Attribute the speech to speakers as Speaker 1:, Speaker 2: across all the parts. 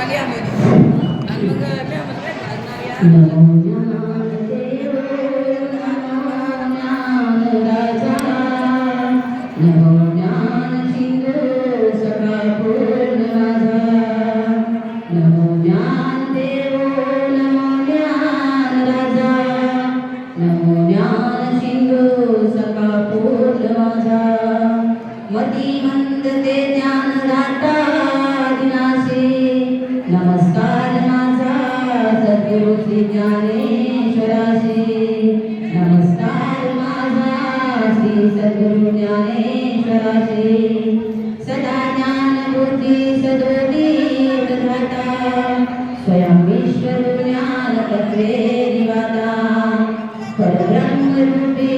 Speaker 1: आली आंबोली आणि मग मी म्हटलं भाजणार
Speaker 2: श्री सदा ज्ञान बुद्धी तद्वता स्वयं विश्व ज्ञान निवाता परब्रह्म रूपे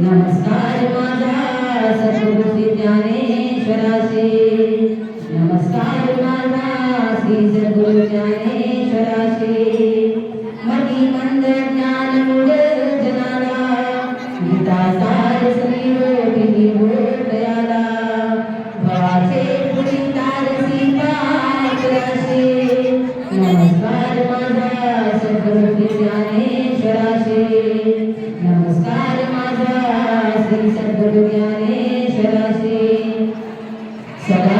Speaker 2: नमस्कार माझा सद्गुरु श्री ज्ञानेश्वराशी नमस्कार माझा श्री। सद्गुरु ज्ञानेश्वराशी श्री सद्गुरु ज्ञानेश्वराशी सदांतरी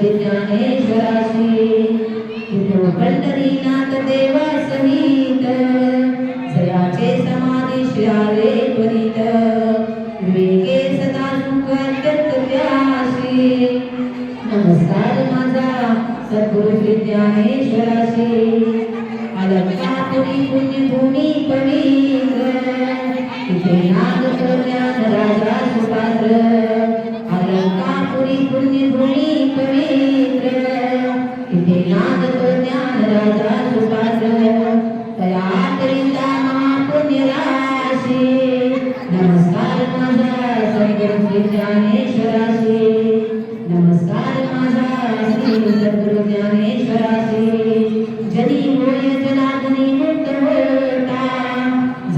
Speaker 2: ज्ञानेश्वराशी देवा सहित जयाचे समाधी शिराले त्वरित विवेके सदा सुख नमस्कार माझा सद्गुरु श्री ज्ञानेश्वराशी अलंकापुरी पुण्यभूमी पवित्र तिथे नाग ज्ञान राजा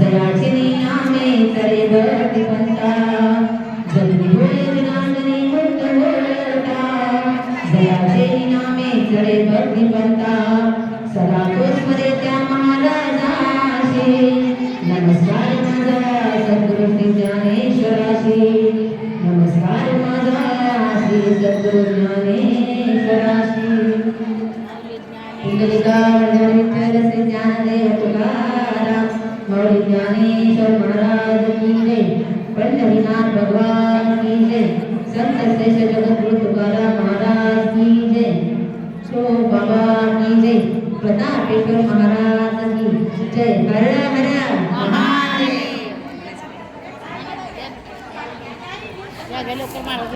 Speaker 2: जयाचे नामे तरे भक्ती पंता जनी पंता सदा मध्ये त्या महाराजाशी। नमस्कार माझा सद्गुरु श्री ज्ञानेश्वराशी। नमस्कार माझा श्री सद्गुरु ज्ञानेश्वराशी। वरदान विठ्ठल श्री ज्ञानदेव तुकाराम मौली ज्ञानेश्वर महाराज की जय। पंढरीनाथ भगवान की जय। संत श्रेष्ठ અમે
Speaker 1: લોકો માણસ